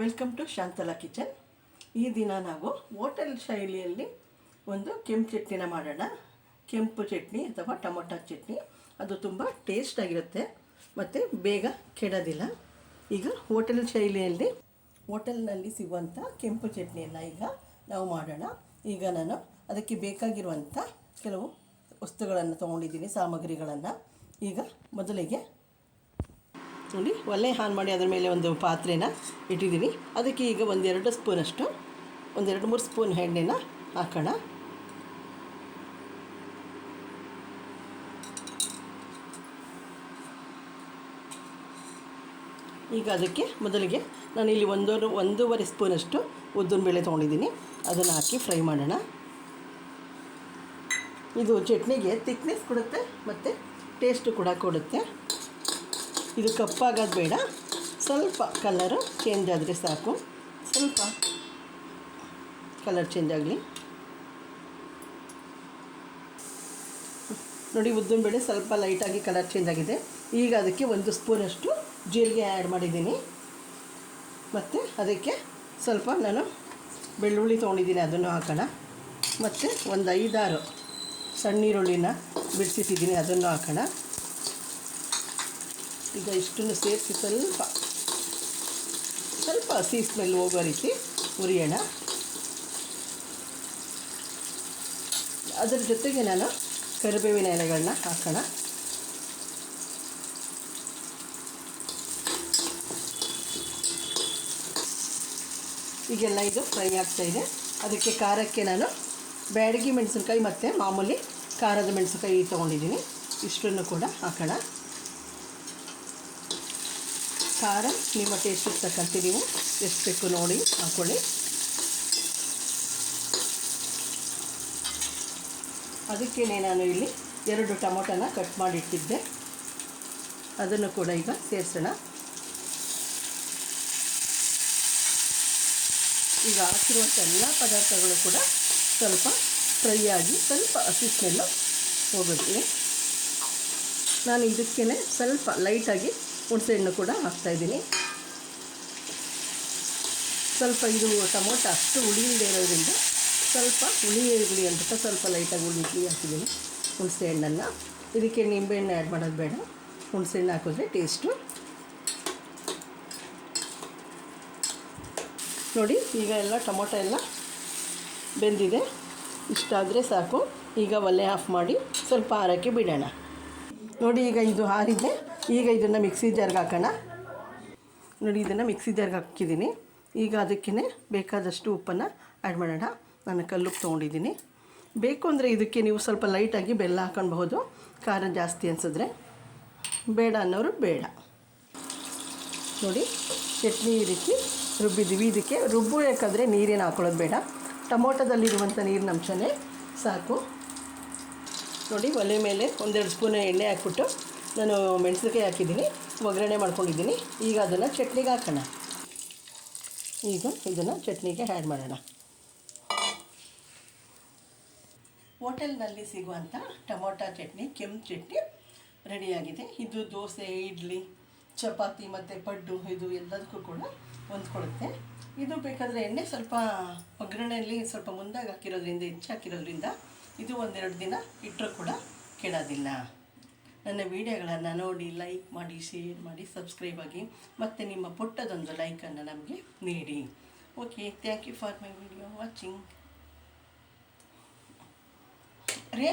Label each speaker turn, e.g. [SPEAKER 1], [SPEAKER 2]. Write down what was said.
[SPEAKER 1] Welcome to Shantala kitchen ಈ ದಿನ ನಾವು ಹೋಟೆಲ್ ಶೈಲಿಯಲ್ಲಿ ಒಂದು ಕೆಂಪು ಚಟ್ನಿನ ಮಾಡೋಣ. ಕೆಂಪು ಚಟ್ನಿ ಅಥವಾ ಟೊಮೊಟೊ ಚಟ್ನಿ. ಅದು ತುಂಬ ಟೇಸ್ಟಾಗಿರುತ್ತೆ ಮತ್ತು ಬೇಗ ಕೆಡೋದಿಲ್ಲ. ಈಗ ಹೋಟೆಲ್ ಶೈಲಿಯಲ್ಲಿ ಹೋಟೆಲ್ನಲ್ಲಿ ಸಿಗುವಂಥ ಕೆಂಪು ಚಟ್ನಿಯನ್ನು ಈಗ ನಾವು ಮಾಡೋಣ. ಈಗ ನಾನು ಅದಕ್ಕೆ ಬೇಕಾಗಿರುವಂಥ ಕೆಲವು ವಸ್ತುಗಳನ್ನು ತೊಗೊಂಡಿದ್ದೀನಿ, ಸಾಮಗ್ರಿಗಳನ್ನು. ಈಗ ಮೊದಲಿಗೆ ನೋಡಿ, ಒಲೆ ಹಾನ್ ಮಾಡಿ ಅದರ ಮೇಲೆ ಒಂದು ಪಾತ್ರೆನ ಇಟ್ಟಿದ್ದೀನಿ ಅದಕ್ಕೆ ಈಗ ಒಂದೆರಡು ಸ್ಪೂನಷ್ಟು, ಒಂದೆರಡು ಮೂರು ಸ್ಪೂನ್ ಎಣ್ಣೆನ ಹಾಕೋಣ. ಈಗ ಅದಕ್ಕೆ ಮೊದಲಿಗೆ ನಾನು ಇಲ್ಲಿ ಒಂದೂವರೆ ಒಂದೂವರೆ ಸ್ಪೂನಷ್ಟು ಉದ್ದಿನ ಬೇಳೆ ತೊಗೊಂಡಿದ್ದೀನಿ. ಅದನ್ನು ಹಾಕಿ ಫ್ರೈ ಮಾಡೋಣ. ಇದು ಚಟ್ನಿಗೆ ತಿಕ್ನೆಸ್ ಕೊಡುತ್ತೆ ಮತ್ತು ಟೇಸ್ಟು ಕೂಡ ಕೊಡುತ್ತೆ. ಇದು ಕಪ್ಪಾಗೋದು ಬೇಡ. ಸ್ವಲ್ಪ ಕಲರು ಚೇಂಜ್ ಆದರೆ ಸಾಕು. ಸ್ವಲ್ಪ ಕಲರ್ ಚೇಂಜ್ ಆಗಲಿ. ನೋಡಿ, ಉದ್ದಿನ ಬೇಳೆ ಸ್ವಲ್ಪ ಲೈಟಾಗಿ ಕಲರ್ ಚೇಂಜ್ ಆಗಿದೆ. ಈಗ ಅದಕ್ಕೆ ಒಂದು ಸ್ಪೂನಷ್ಟು ಜೀರಿಗೆ ಆ್ಯಡ್ ಮಾಡಿದ್ದೀನಿ. ಮತ್ತು ಅದಕ್ಕೆ ಸ್ವಲ್ಪ ನಾನು ಬೆಳ್ಳುಳ್ಳಿ ತೊಗೊಂಡಿದ್ದೀನಿ, ಅದನ್ನು ಹಾಕೋಣ. ಮತ್ತು ಒಂದು ಐದಾರು ಸಣ್ಣ ಈರುಳ್ಳಿನ ಬಿಡಿಸಿಟ್ಟಿದ್ದೀನಿ ಅದನ್ನು ಹಾಕೋಣ. ಈಗ ಇಷ್ಟನ್ನು ಸೇರಿಸಿ ಸ್ವಲ್ಪ ಸ್ವಲ್ಪ ಹಸಿ ಸ್ಮೆಲ್ ಹೋಗೋ ರೀತಿ ಹುರಿಯೋಣ. ಅದರ ಜೊತೆಗೆ ನಾನು ಕರಿಬೇವಿನ ಎಲೆಗಳನ್ನ ಹಾಕೋಣ. ಈಗೆಲ್ಲ ಇದು ಫ್ರೈ ಆಗ್ತಾಯಿದೆ ಅದಕ್ಕೆ ಖಾರಕ್ಕೆ ನಾನು ಬ್ಯಾಡಗಿ ಮೆಣಸಿನ್ಕಾಯಿ ಮತ್ತು ಮಾಮೂಲಿ ಖಾರದ ಮೆಣಸಿನ್ಕಾಯಿ ತೊಗೊಂಡಿದ್ದೀನಿ. ಇಷ್ಟನ್ನು ಕೂಡ ಹಾಕೋಣ. ಖಾರ, ನಿಮ್ಮ ಟೇಸ್ಟಿಗೆ ತಕ್ಕಂತೆ ನೀವು ಎಷ್ಟು ಬೇಕು ನೋಡಿ ಹಾಕ್ಕೊಳ್ಳಿ ಅದಕ್ಕೇ ನಾನು ಇಲ್ಲಿ ಎರಡು ಟೊಮೊಟೊನ ಕಟ್ ಮಾಡಿಟ್ಟಿದ್ದೆ. ಅದನ್ನು ಕೂಡ ಈಗ ಸೇರಿಸೋಣ. ಈಗ ಹಾಕಿರುವಂಥ ಎಲ್ಲ ಪದಾರ್ಥಗಳು ಕೂಡ ಸ್ವಲ್ಪ ಫ್ರೈ ಆಗಿ ಸ್ವಲ್ಪ ಹಸಿ ಸ್ಮೆಲ್ಲು ಹೋಗುತ್ತೆ ನಾನು ಇದಕ್ಕೇ ಸ್ವಲ್ಪ ಲೈಟಾಗಿ ಹುಣಸೆಹಣ್ಣು ಕೂಡ ಹಾಕ್ತಾಯಿದ್ದೀನಿ ಸ್ವಲ್ಪ ಇದು ಟೊಮೊಟೊ ಅಷ್ಟು ಹುಳಿ ಇಲ್ಲದೆ ಇರೋದ್ರಿಂದ ಸ್ವಲ್ಪ ಹುಳಿ ಇರಲಿ ಅಂತ ಸ್ವಲ್ಪ ಲೈಟಾಗಿ ಹುಳಿ ಹುಳಿ ಹಾಕಿದ್ದೀನಿ ಹುಣಸೆ ಹಣ್ಣನ್ನು ಇದಕ್ಕೆ ನಿಂಬೆಹಣ್ಣು ಆ್ಯಡ್ ಮಾಡೋದು ಬೇಡ. ಹುಣಸೆ ಹಣ್ಣು ಹಾಕಿದ್ರೆ ಟೇಸ್ಟು ನೋಡಿ, ಈಗ ಎಲ್ಲ ಟೊಮೊಟೊ ಎಲ್ಲ ಬೆಂದಿದೆ. ಇಷ್ಟಾದರೆ ಸಾಕು. ಈಗ ಒಲೆ ಆಫ್ ಮಾಡಿ ಸ್ವಲ್ಪ ಆರೋಕ್ಕೆ ಬಿಡೋಣ. ನೋಡಿ, ಈಗ ಇದು ಹಾರಿದೆ. ಈಗ ಇದನ್ನು ಮಿಕ್ಸಿ ಜಾರ್ಗೆ ಹಾಕೋಣ. ನೋಡಿ, ಇದನ್ನು ಮಿಕ್ಸಿ ಜಾರ್ಗೆ ಹಾಕಿದ್ದೀನಿ. ಈಗ ಅದಕ್ಕೇ ಬೇಕಾದಷ್ಟು ಉಪ್ಪನ್ನು ಆ್ಯಡ್ ಮಾಡೋಣ. ನಾನು ಕಲ್ಲುಪ್ಪು ತೊಗೊಂಡಿದ್ದೀನಿ. ಬೇಕು ಅಂದರೆ ಇದಕ್ಕೆ ನೀವು ಸ್ವಲ್ಪ ಲೈಟಾಗಿ ಬೆಲ್ಲ ಹಾಕೊಳ್ಬಹುದು. ಖಾರ ಜಾಸ್ತಿ ಅನಿಸಿದ್ರೆ. ಬೇಡ ಅನ್ನೋರು ಬೇಡ. ನೋಡಿ, ಚಟ್ನಿ ಈ ರೀತಿ ರುಬ್ಬಿದ್ದೀವಿ. ಇದಕ್ಕೆ ರುಬ್ಬಬೇಕಾದ್ರೆ ನೀರೇನು ಹಾಕೊಳ್ಳೋದು ಬೇಡ. ಟೊಮೊಟೊದಲ್ಲಿರುವಂಥ ನೀರಿನ ಅಂಶನೇ ಸಾಕು. ನೋಡಿ, ಒಲೆ ಮೇಲೆ ಒಂದೆರಡು ಸ್ಪೂನ್ ಎಣ್ಣೆ ಹಾಕ್ಬಿಟ್ಟು ನಾನು ಮೆಣಸಿನ್ಕಾಯಿ ಹಾಕಿದ್ದೀನಿ. ಒಗ್ಗರಣೆ ಮಾಡ್ಕೊಂಡಿದ್ದೀನಿ. ಈಗ ಅದನ್ನು ಚಟ್ನಿಗೆ ಹಾಕೋಣ. ಈಗ ಇದನ್ನು ಚಟ್ನಿಗೆ ಆ್ಯಡ್ ಮಾಡೋಣ. ಹೋಟೆಲ್ನಲ್ಲಿ ಸಿಗುವಂಥ ಟೊಮೊಟೊ ಚಟ್ನಿ, ಕೆಂಪು ಚಟ್ನಿ ರೆಡಿಯಾಗಿದೆ. ಇದು ದೋಸೆ, ಇಡ್ಲಿ, ಚಪಾತಿ ಮತ್ತು ಪಡ್ಡು, ಇದು ಎಲ್ಲದಕ್ಕೂ ಕೂಡ ಹೊಂದ್ಕೊಡುತ್ತೆ. ಇದು ಬೇಕಾದರೆ ಎಣ್ಣೆ ಸ್ವಲ್ಪ ಒಗ್ಗರಣೆಯಲ್ಲಿ ಸ್ವಲ್ಪ ಮುಂದಾಗಿ ಹಾಕಿರೋದ್ರಿಂದ ಹೆಚ್ಚು ಹಾಕಿರೋದ್ರಿಂದ ಇದು ಒಂದೆರಡು ದಿನ ಇಟ್ಟರೂ ಕೂಡ ಕೆಡೋದಿಲ್ಲ. ನನ್ನ ವಿಡಿಯೋಗಳನ್ನು ನೋಡಿ ಲೈಕ್ ಮಾಡಿ, ಶೇರ್ ಮಾಡಿ, ಸಬ್ಸ್ಕ್ರೈಬ್ ಆಗಿ, ಮತ್ತು ನಿಮ್ಮ ಪುಟ್ಟದೊಂದು ಲೈಕನ್ನು ನಮಗೆ ನೀಡಿ. Okay thank you for my video watching ರೇ